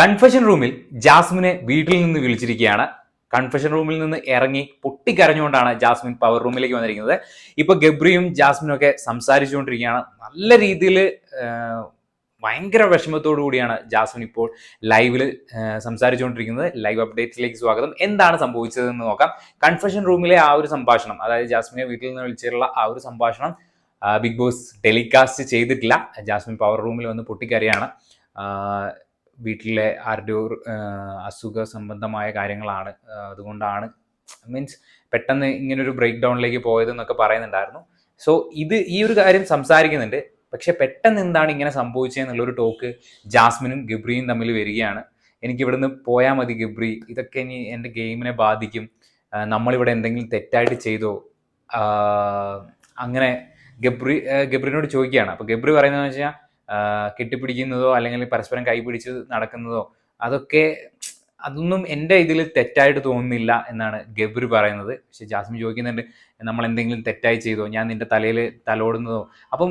Confession റൂമിൽ ജാസ്മിനെ വീട്ടിൽ നിന്ന് വിളിച്ചിരിക്കുകയാണ്. കൺഫെഷൻ റൂമിൽ നിന്ന് ഇറങ്ങി പൊട്ടിക്കരഞ്ഞുകൊണ്ടാണ് ജാസ്മിൻ പവർ റൂമിലേക്ക് വന്നിരിക്കുന്നത്. ഇപ്പൊ ഗബ്രിയും ജാസ്മിനും ഒക്കെ സംസാരിച്ചുകൊണ്ടിരിക്കുകയാണ്. നല്ല രീതിയിൽ ഭയങ്കര വിഷമത്തോടു കൂടിയാണ് ജാസ്മിൻ ഇപ്പോൾ ലൈവിൽ സംസാരിച്ചുകൊണ്ടിരിക്കുന്നത്. ലൈവ് അപ്ഡേറ്റ്സിലേക്ക് സ്വാഗതം. എന്താണ് സംഭവിച്ചതെന്ന് നോക്കാം. കൺഫെഷൻ റൂമിലെ ആ ഒരു സംഭാഷണം അതായത് ജാസ്മിനെ വീട്ടിൽ നിന്ന് വിളിച്ചിട്ടുള്ള ആ ഒരു സംഭാഷണം ബിഗ് ബോസ് ടെലികാസ്റ്റ് ചെയ്തിട്ടില്ല. ജാസ്മിൻ പവർ റൂമിൽ വന്ന് പൊട്ടിക്കരയാണ്. വീട്ടിലെ ആരുടെ അസുഖ സംബന്ധമായ കാര്യങ്ങളാണ് അതുകൊണ്ടാണ് മീൻസ് പെട്ടെന്ന് ഇങ്ങനൊരു ബ്രേക്ക് ഡൗണിലേക്ക് പോയതെന്നൊക്കെ പറയുന്നുണ്ടായിരുന്നു. സോ ഇത് ഈ ഒരു കാര്യം സംസാരിക്കുന്നുണ്ട്. പക്ഷെ പെട്ടെന്ന് എന്താണ് ഇങ്ങനെ സംഭവിച്ചതെന്നുള്ളൊരു ടോക്ക് ജാസ്മിനും ഗിബ്രിയും തമ്മിൽ വരികയാണ്. എനിക്ക് ഇവിടുന്ന് പോയാൽ മതി ഗിബ്രി ഇതൊക്കെ ഇനി എന്റെ ഗെയിമിനെ ബാധിക്കും. നമ്മളിവിടെ എന്തെങ്കിലും തെറ്റായിട്ട് ചെയ്തോ? അങ്ങനെ ഗബ്രി ഗബ്രിനോട് ചോദിക്കുകയാണ്. അപ്പോൾ ഗബ്രി പറയുന്നതെന്ന് വെച്ചാൽ കെട്ടിപ്പിടിക്കുന്നതോ അല്ലെങ്കിൽ പരസ്പരം കൈപിടിച്ച് നടക്കുന്നതോ അതൊക്കെ അതൊന്നും എന്റെ ഇതിൽ തെറ്റായിട്ട് തോന്നുന്നില്ല എന്നാണ് ഗബ്രു പറയുന്നത്. പക്ഷെ ജാസ്മിൻ ചോദിക്കുന്നുണ്ട് നമ്മൾ എന്തെങ്കിലും തെറ്റായി ചെയ്തോ? ഞാൻ നിന്റെ തലയിൽ തലോടുന്നതോ? അപ്പം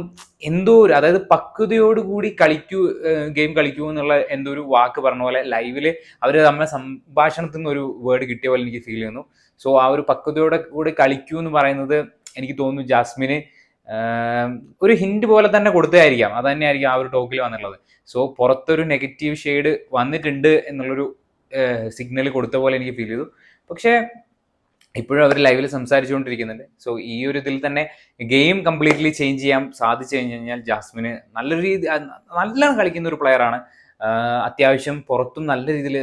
എന്തോ ഒരു അതായത് പക്വതയോടുകൂടി കളിക്കൂ ഗെയിം കളിക്കൂ എന്നുള്ള എന്തോ ഒരു വാക്ക് പറഞ്ഞ പോലെ ലൈവിൽ അവർ നമ്മളെ സംഭാഷണത്തിൽ നിന്ന് ഒരു വേർഡ് കിട്ടിയ പോലെ എനിക്ക് ഫീൽ ചെയ്യുന്നു. സോ ആ ഒരു പക്വതയോടെ കൂടി കളിക്കൂ എന്ന് പറയുന്നത് എനിക്ക് തോന്നുന്നു ജാസ്മിന് ഒരു ഹിന്റ് പോലെ തന്നെ കൊടുത്തതായിരിക്കാം. അത് തന്നെയായിരിക്കും ആ ഒരു ടോക്കിൽ വന്നിട്ടുള്ളത്. സോ പുറത്തൊരു നെഗറ്റീവ് ഷെയ്ഡ് വന്നിട്ടുണ്ട് എന്നുള്ളൊരു സിഗ്നൽ കൊടുത്ത പോലെ എനിക്ക് ഫീൽ ചെയ്തു. പക്ഷേ ഇപ്പോഴും അവർ ലൈവിൽ സംസാരിച്ചുകൊണ്ടിരിക്കുന്നുണ്ട്. സോ ഈ ഒരു ഇതിൽ തന്നെ ഗെയിം കംപ്ലീറ്റ്ലി ചേഞ്ച് ചെയ്യാൻ സാധിച്ചു കഴിഞ്ഞു കഴിഞ്ഞാൽ ജാസ്മിന് നല്ല രീതി നല്ല കളിക്കുന്ന ഒരു പ്ലെയറാണ് അത്യാവശ്യം പുറത്തും നല്ല രീതിയിൽ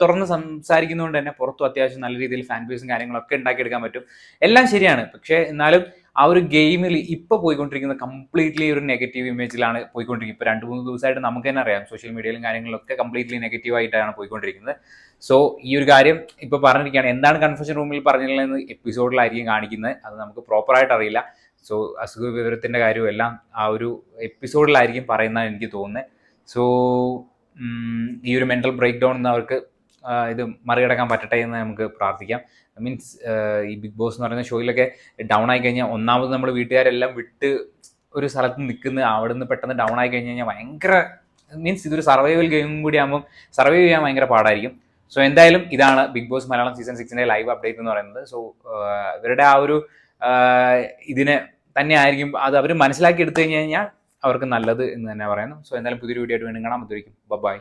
തുറന്ന് സംസാരിക്കുന്നതുകൊണ്ട് തന്നെ പുറത്തും അത്യാവശ്യം നല്ല രീതിയിൽ ഫാൻ ബേസും കാര്യങ്ങളൊക്കെ ഉണ്ടാക്കിയെടുക്കാൻ പറ്റും. എല്ലാം ശരിയാണ്. പക്ഷേ എന്നാലും ആ ഒരു ഗെയിമിൽ ഇപ്പോൾ പോയിക്കൊണ്ടിരിക്കുന്ന കംപ്ലീറ്റ്ലി ഒരു നെഗറ്റീവ് ഇമേജിലാണ് പോയിക്കൊണ്ടിരിക്കുന്നത്. ഇപ്പോൾ രണ്ട് മൂന്ന് ദിവസമായിട്ട് നമുക്ക് തന്നെ അറിയാം. സോഷ്യൽ മീഡിയയിലും കാര്യങ്ങളിലൊക്കെ കംപ്ലീറ്റ്ലി നെഗറ്റീവ് ആയിട്ടാണ് പോയിക്കൊണ്ടിരിക്കുന്നത്. സോ ഈ ഒരു കാര്യം ഇപ്പോൾ പറഞ്ഞിരിക്കുകയാണ്. എന്താണ് കൺഫ്യൂഷൻ റൂമിൽ പറഞ്ഞിട്ടുള്ളതെന്ന് എപ്പിസോഡിലായിരിക്കും കാണിക്കുന്നത്. അത് നമുക്ക് പ്രോപ്പർ ആയിട്ട് അറിയില്ല. സോ അസുഖ വിവരത്തിന്റെ കാര്യവും എല്ലാം ആ ഒരു എപ്പിസോഡിലായിരിക്കും പറയുന്നതാണ് എനിക്ക് തോന്നുന്നത്. സോ ഈ ഒരു മെന്റൽ ബ്രേക്ക് ഡൗൺ അവർക്ക് ആ, ഇത് മറികടക്കാൻ പറ്റട്ടെ എന്ന് നമുക്ക് പ്രാർത്ഥിക്കാം. മീൻസ് ഈ ബിഗ് ബോസ് എന്ന് പറയുന്ന ഷോയിലൊക്കെ ഡൗൺ ആയി കഴിഞ്ഞാൽ ഒന്നാമത് നമ്മൾ വീട്ടുകാരെല്ലാം വിട്ട് ഒരു സ്ഥലത്ത് നിൽക്കുന്ന അവിടെ നിന്ന് പെട്ടെന്ന് ഡൗൺ ആയി കഴിഞ്ഞ് കഴിഞ്ഞാൽ ഭയങ്കര മീൻസ് ഇതൊരു സർവൈവൽ ഗെയിം കൂടി ആകുമ്പോൾ സർവൈവ് ചെയ്യാൻ ഭയങ്കര പാടായിരിക്കും. സോ എന്തായാലും ഇതാണ് ബിഗ് ബോസ് മലയാളം സീസൺ സിക്സിന്റെ ലൈവ് അപ്ഡേറ്റ് എന്ന് പറയുന്നത്. സോ ഇവരുടെ ആ ഒരു ഇതിനെ തന്നെ ആയിരിക്കും അത് അവർ മനസ്സിലാക്കി എടുത്തു കഴിഞ്ഞ് കഴിഞ്ഞാൽ അവർക്ക് നല്ലത് എന്ന് തന്നെ പറയുന്നു. സോ എന്തായാലും പുതിയൊരു വീഡിയോ ആയിട്ട് വീണ്ടും കാണാം. അതുവരെയും ബൈ